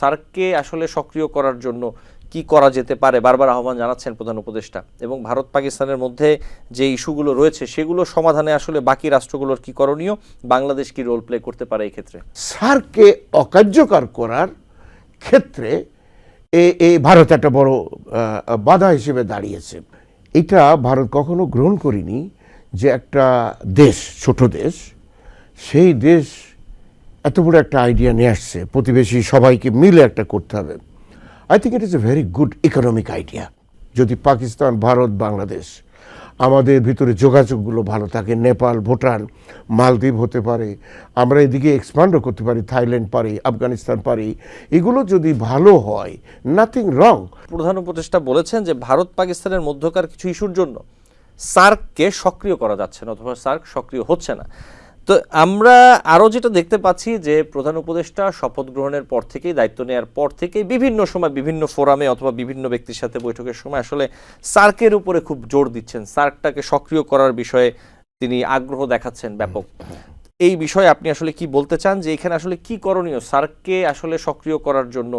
সার্ককে আসলে সক্রিয় করার জন্য কি করা যেতে পারে? বারবার আহ্বান জানাচ্ছেন প্রধান উপদেষ্টা। এবং ভারত পাকিস্তানের মধ্যে যে ইস্যুগুলো রয়েছে, সেগুলো সমাধানে আসলে বাকি রাষ্ট্রগুলোর কি করণীয়? বাংলাদেশ কি রোল প্লে করতে পারে ক্ষেত্রে সারকে অকার্যকর করার ক্ষেত্রে এ- এই ভারত একটা বড় বাধা হিসেবে দাঁড়িয়েছে। এটা ভারত কখনো গ্রহণ করিনি যে একটা দেশ, ছোট দেশ, সেই দেশ এত বড় একটা আইডিয়া নিয়ে আসছে, প্রতিবেশী সবাইকে মিলে একটা করতে হবে। I think it is a very good economic idea যদি পাকিস্তান, ভারত, বাংলাদেশ আমাদের ভিতরে যোগাযোগগুলো ভালো থাকে, নেপাল, ভুটান, মালদ্বীপ হতে পারে, আমরা এদিকে এক্সপান্ডও করতে পারি, থাইল্যান্ড পারি, আফগানিস্তান পারি, এগুলো যদি ভালো হয় নাথিং রং প্রধান উপদেষ্টা বলেছেন যে ভারত, পাকিস্তানের মধ্যকার কিছু ইস্যুর জন্য সার্ককে সক্রিয় করা যাচ্ছে না, অথবা সার্ক সক্রিয় হচ্ছে না। তো আমরা আরও যেটা দেখতে পাচ্ছি যে প্রধান উপদেষ্টা শপথ গ্রহণের পর থেকেই দায়িত্ব নেওয়ার পর থেকেই বিভিন্ন সময় বিভিন্ন ফোরামে অথবা বিভিন্ন ব্যক্তির সাথে বৈঠকের সময় আসলে সার্কের উপরে খুব জোর দিচ্ছেন। সার্কটাকে সক্রিয় করার বিষয়ে তিনি আগ্রহ দেখাচ্ছেন ব্যাপক। এই বিষয়ে আপনি আসলে কি বলতে চান? যে এখানে আসলে কি করণীয়? সার্ককে আসলে সক্রিয় করার জন্য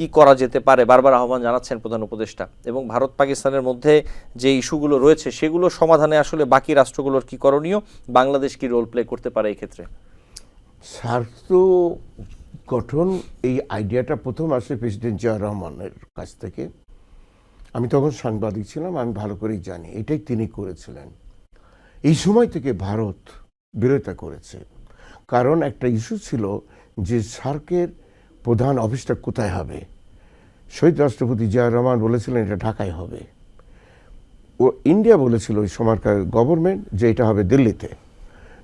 কি করা যেতে পারে? বারবার আহ্বান জানাচ্ছেন প্রধান উপদেষ্টা। এবং ভারত পাকিস্তানের মধ্যে যে ইস্যুগুলো রয়েছে, সেগুলো সমাধানে আসলে বাকি রাষ্ট্রগুলোর কি করণীয়? বাংলাদেশ কি রোল প্লে করতে পারে এই ক্ষেত্রে সার্ক গঠন এই আইডিয়াটা প্রথম আসে প্রেসিডেন্ট জিয়া রহমানের কাছ থেকে। আমি তখন সাংবাদিক ছিলাম, আমি ভালো করেই জানি, এটাই তিনি করেছিলেন। এই সময় থেকে ভারত বিরোধিতা করেছে। কারণ একটা ইস্যু ছিল যে, সার্কের প্রধান অফিসটা কোথায় হবে? শহীদ রাষ্ট্রপতি জিয়া রহমান বলেছিলেন এটা ঢাকায় হবে। ও ইন্ডিয়া বলেছিল ওই সময়কার গভর্নমেন্ট যে এটা হবে দিল্লিতে।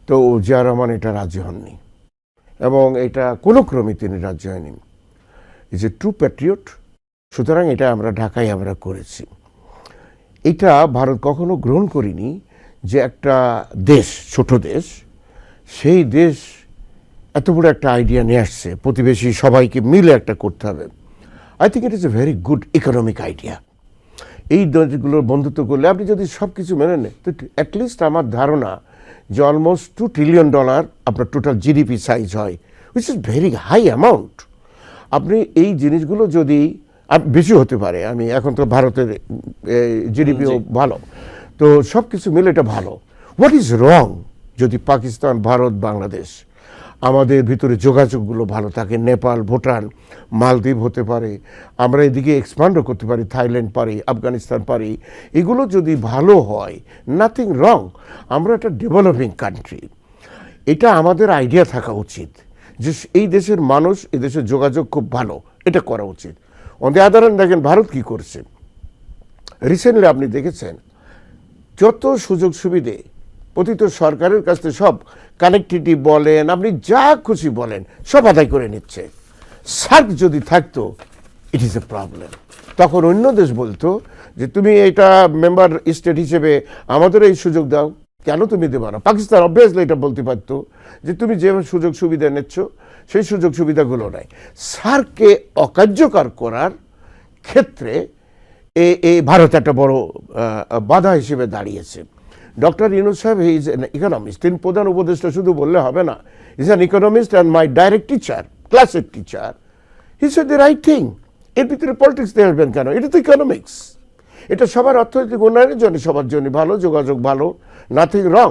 তো জিয়া রহমান এটা রাজি হননি এবং এটা কোনো ক্রমে তিনি রাজ্য হয়নি। ইজ এ ট্রু প্যাট্রিয়ট সুতরাং এটা আমরা ঢাকায় আমরা করেছি। এটা ভারত কখনো গ্রহণ করিনি যে একটা দেশ, ছোট দেশ, সেই দেশ এত বড় একটা আইডিয়া নিয়ে আসছে প্রতিবেশী সবাইকে মিলে একটা করতে হবে। I think it is a very good economic idea এই দেশগুলোর বন্ধুত্ব করলে আপনি যদি সব কিছু মেনে নেন তো অ্যাটলিস্ট আমার ধারণা যে অলমোস্ট টু ট্রিলিয়ন ডলার আপনার টোটাল জিডিপি সাইজ হয় which is very high amount আপনি এই জিনিসগুলো যদি বেশি হতে পারে আমি এখন তো ভারতের জিডিপিও ভালো তো সব কিছু মিলে এটা ভালো। হোয়াট ইজ রং যদি পাকিস্তান ভারত বাংলাদেশ আমাদের ভিতরে যোগাযোগগুলো ভালো থাকে। নেপাল, ভুটান, মালদ্বীপ হতে পারে। আমরা এদিকে এক্সপান্ডও করতে পারি, থাইল্যান্ড পারি, আফগানিস্তান পারি। এগুলো যদি ভালো হয় নাথিং রং আমরা একটা ডেভেলপিং কান্ট্রি এটা আমাদের আইডিয়া থাকা উচিত যে এই দেশের মানুষ, এই দেশের যোগাযোগ খুব ভালো। এটা করা উচিত। অন দ্য আদার দেখেন, ভারত কি করছে? রিসেন্টলি আপনি দেখেছেন, যত সুযোগ সুবিধে প্রতিত সরকারের কাছ থেকে সব কানেক্টিভিটি বলেন, আপনি যা খুশি বলেন, সব আদায় করে নিচ্ছে। সার্ক যদি থাকতো ইট ইজ এ প্রবলেম তখন অন্য দেশ বলতো যে, তুমি এটা মেম্বার স্টেট হিসেবে আমাদের এই সুযোগ দাও। কেন তুমি দেবে না? পাকিস্তান অবভিয়াসলি এটা বলতে পারতো যে, তুমি যে সুযোগ সুবিধা নিচ্ছ, সেই সুযোগ সুবিধাগুলো নাই। সার্ককে অকার্যকর করার ক্ষেত্রে এ ভারত একটা বড় বাধা হিসেবে দাঁড়িয়েছে। ডক্টর ইউনুস সাহেব ইজ এন ইকোনমিস্ট তিনি প্রধান উপদেষ্টা শুধু বললে হবে না is an economist and my direct teacher ক্লাসের teacher he said the right thing এর ভিতরে পলিটিক্স দিয়ে আসবেন কেন এটা তো ইকোনমিক্স এটা সবার অর্থনৈতিক উন্নয়নের জন্য সবার জন্য ভালো যোগাযোগ ভালো নাথিং রং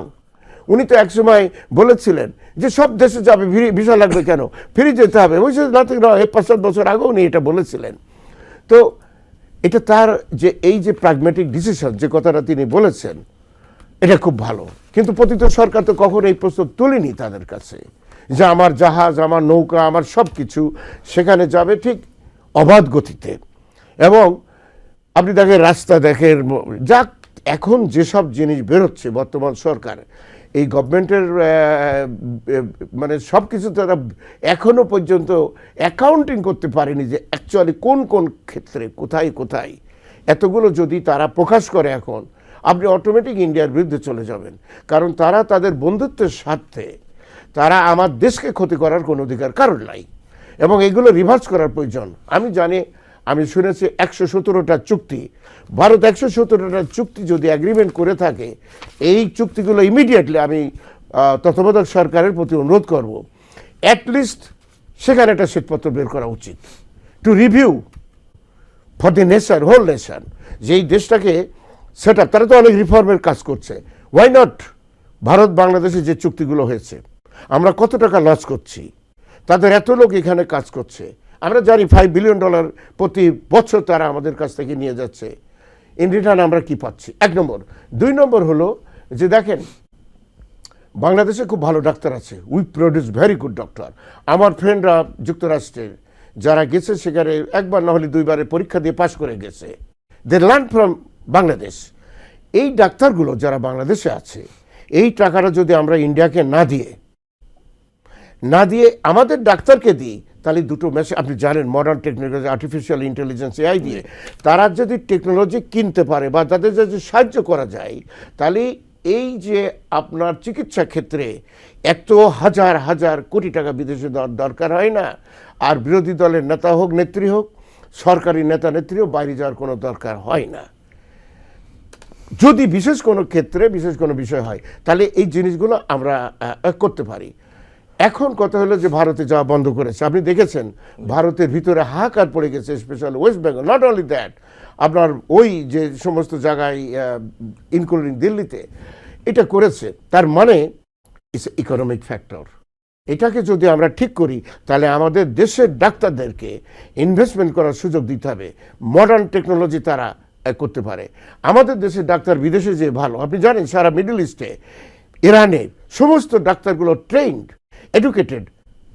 উনি তো একসময় বলেছিলেন যে সব দেশে যাবে ভি- ভিসা লাগবে কেন ফিরে যেতে হবে ওই নাথিং রং এই পাঁচ সাত বছর আগেও উনি এটা বলেছিলেন তো এটা তার যে এই যে প্রাগমেটিক ডিসিশন যে কথাটা তিনি বলেছেন এটা খুব ভালো। কিন্তু পতিত সরকার তো কখনো এই প্রস্তাব তুলেনি তাদের কাছে। যে আমার জাহাজ, আমার নৌকা, আমার সব কিছু সেখানে যাবে ঠিক অবাধ গতিতে। এবং আপনি দেখেন, রাস্তা দেখেন, যাক, এখন যেসব জিনিস বেরোচ্ছে বর্তমান সরকার, এই গভর্নমেন্টের মানে সব কিছু তারা এখনও পর্যন্ত অ্যাকাউন্টিং করতে পারেনি যে অ্যাকচুয়ালি কোন কোন ক্ষেত্রে কোথায় কোথায়। এতগুলো যদি তারা প্রকাশ করে এখন আপনি অটোমেটিক ইন্ডিয়ার বিরুদ্ধে চলে যাবেন। কারণ তারা তাদের বন্ধুত্বের স্বার্থে তারা আমার দেশকে ক্ষতি করার কোনো অধিকার কারণ নাই। এবং এগুলো রিভার্স করার প্রয়োজন। আমি জানি, আমি শুনেছি একশো সতেরোটা চুক্তি। ভারত একশো সতেরোটা চুক্তি যদি অ্যাগ্রিমেন্ট করে থাকে, এই চুক্তিগুলো ইমিডিয়েটলি আমি তত্ত্বাবধায়ক সরকারের প্রতি অনুরোধ করব। অ্যাটলিস্ট সেখানে একটা শ্বেতপত্র বের করা উচিত। To review for the nation whole nation যেই দেশটাকে সেট আপ তারা তো অনেক রিফর্মের কাজ করছে। ওয়াই নট ভারত বাংলাদেশে যে চুক্তিগুলো হয়েছে, আমরা কত টাকা লস করছি? তাদের এত লোক এখানে কাজ করছে। আমরা জানি ফাইভ বিলিয়ন ডলার প্রতি বছর তারা আমাদের কাছ থেকে নিয়ে যাচ্ছে। ইন রিটার্ন আমরা কি পাচ্ছি? এক নম্বর। দুই নম্বর হলো যে দেখেন, বাংলাদেশে খুব ভালো ডাক্তার আছে। We produce very good doctor আমার ফ্রেন্ডরা যুক্তরাষ্ট্রের, যারা গেছে সেখানে একবার না হলে দুইবারে পরীক্ষা দিয়ে পাশ করে গেছে। They learn from Bangladesh. এই ডাক্তারগুলো যারা বাংলাদেশে আছে, এই টাকাটা যদি আমরা ইন্ডিয়াকে না দিয়ে না দিয়ে আমাদের ডাক্তারকে দিই, তাহলে দুটো মেশিন আপনি জানেন modern technology artificial intelligence AI দিয়ে, তারা যদি টেকনোলজি কিনতে পারে বা তাদের যদি সাহায্য করা যায়, তাহলে এই যে আপনার চিকিৎসা ক্ষেত্রে এত হাজার হাজার কোটি টাকা বিদেশে দরকার হয় না, আর বিরোধী দলের নেতা হোক, নেত্রী হোক, সরকারি নেতা, নেত্রী হোক, বাইরে যাওয়ার কোনো দরকার হয় না। যদি বিশেষ কোনো ক্ষেত্রে বিশেষ কোনো বিষয় হয়, তাহলে এই জিনিসগুলো আমরা করতে পারি। এখন কথা হলো যে ভারতে যাওয়া বন্ধ করেছে। আপনি দেখেছেন, ভারতের ভিতরে হাহাকার পড়ে গেছে special West Bengal not only that আপনার ওই যে সমস্ত জায়গায় ইনক্লুডিং দিল্লিতে, এটা করেছে। তার মানে ইটস ইকোনমিক ফ্যাক্টর এটাকে যদি আমরা ঠিক করি, তাহলে আমাদের দেশের ডাক্তারদেরকে ইনভেস্টমেন্ট করার সুযোগ দিতে হবে। মডার্ন টেকনোলজি তারা করতে পারে। আমাদের দেশে ডাক্তার বিদেশে যে ভালো, আপনি জানেন সারা মিডল ইস্টে ইরানে সমস্ত ডাক্তারগুলো trained educated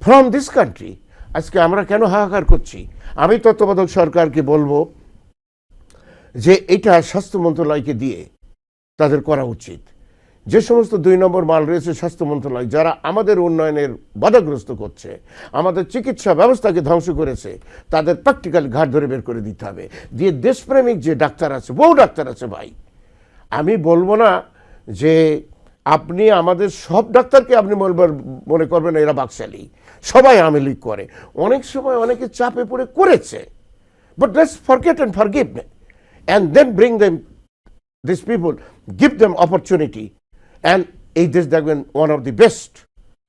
from this country আজকে আমরা কেন হাহাকার করছি? আমি তত্ত্বাবধায়ক সরকারকে বলব যে এটা স্বাস্থ্য মন্ত্রণালয়কে দিয়ে তাদের করা উচিত। যে সমস্ত দুই নম্বর মাল রয়েছে স্বাস্থ্য মন্ত্রণালয়, যারা আমাদের উন্নয়নের বাধাগ্রস্ত করছে, আমাদের চিকিৎসা ব্যবস্থাকে ধ্বংস করেছে, তাদের প্র্যাকটিক্যাল ঘাট ধরে বের করে দিতে হবে। দিয়ে দেশপ্রেমিক যে ডাক্তার আছে, বহু ডাক্তার আছে ভাই। আমি বলব না যে আপনি আমাদের সব ডাক্তারকে আপনি মনে করবেন এরা বাকশালী। সবাই আওয়ামী লীগ করে। অনেক সময় অনেকে চাপে পড়ে করেছে। But let's forget and forgive and then bring them this people give them opportunity and এই দেশ দেখবেন one of the best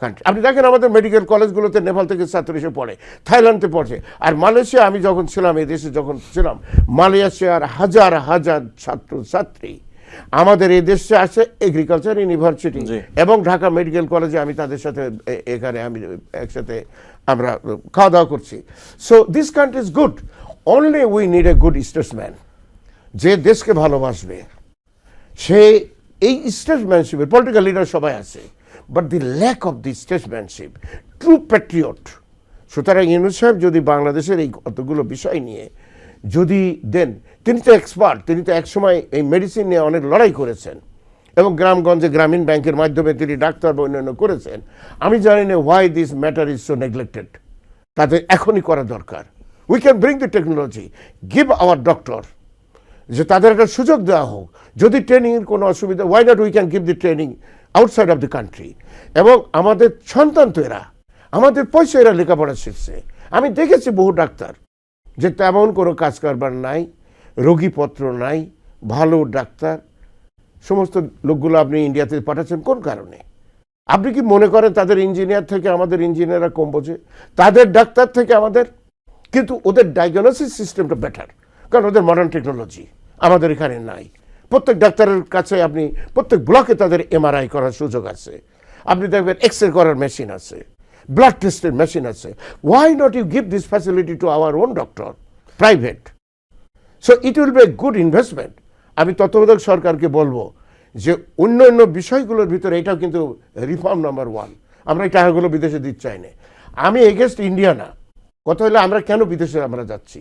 country আপনি দেখেন আমাদের মেডিকেল কলেজগুলোতে নেপাল থেকে ছাত্র এসে পড়ে থাইল্যান্ডে পড়ছে। আর মালয়েশিয়া আমি যখন ছিলাম এই দেশে যখন ছিলাম মালয়েশিয়ার হাজার হাজার ছাত্র ছাত্রী আমাদের এই দেশে আছে এগ্রিকালচার ইউনিভার্সিটি এবং ঢাকা মেডিকেল কলেজে আমি তাদের সাথে এখানে আমি একসাথে আমরা খাওয়া দাওয়া করছি। So this country is good only we need a good statesman যে দেশকে ভালোবাসবে সে এই স্টেটসম্যানশিপের পলিটিক্যাল লিডার সবাই আছে but the lack of the statesmanship true patriot সুতরাং ইউনুস সাহেব যদি বাংলাদেশের এই কতগুলো বিষয় নিয়ে, যদি দেন, তিনি তো এক্সপার্ট তিনি তো একসময় এই মেডিসিন নিয়ে অনেক লড়াই করেছেন, এবং গ্রামগঞ্জে গ্রামীণ ব্যাংকের মাধ্যমে তিনি ডাক্তার বা অন্যান্য করেছেন, আমি জানি না why this matter is so neglected তাদের এখনই করা দরকার। We can bring the technology give our doctor যে তাদের একটা সুযোগ দেওয়া হোক। যদি ট্রেনিংয়ের কোনো অসুবিধা why not we can give the training outside of the country এবং আমাদের সন্তান তো এরা, আমাদের পয়সা এরা লেখাপড়া শিখছে। আমি দেখেছি বহু ডাক্তার যে তেমন কোনো কাজ কারবার নাই, রোগীপত্র নাই, ভালো ডাক্তার, সমস্ত লোকগুলো আপনি ইন্ডিয়াতে পাঠাচ্ছেন কোন কারণে? আপনি কি মনে করেন তাদের ইঞ্জিনিয়ার থেকে আমাদের ইঞ্জিনিয়াররা কম বোঝে? তাদের ডাক্তার থেকে আমাদের? কিন্তু ওদের ডায়াগনোসিস সিস্টেমটা বেটার কারণ ওদের মডার্ন টেকনোলজি আমাদের এখানে নাই। প্রত্যেক ডাক্তারের কাছে আপনি, প্রত্যেক ব্লকে তাদের এমআরআই করার সুযোগ আছে। আপনি দেখবেন এক্স রে করার মেশিন আছে ব্লাড টেস্টের মেশিন আছে। Why not you give this facility to our own doctor private so it will be good investment আমি তত্ত্বাবধায়ক সরকারকে বলব যে অন্য অন্য বিষয়গুলোর ভিতরে এটাও কিন্তু রিফর্ম নাম্বার ওয়ান আমরা এই টাকাগুলো বিদেশে দিতে চাই না। আমি এগেনস্ট ইন্ডিয়া না। কথা হলে আমরা কেন বিদেশে আমরা যাচ্ছি?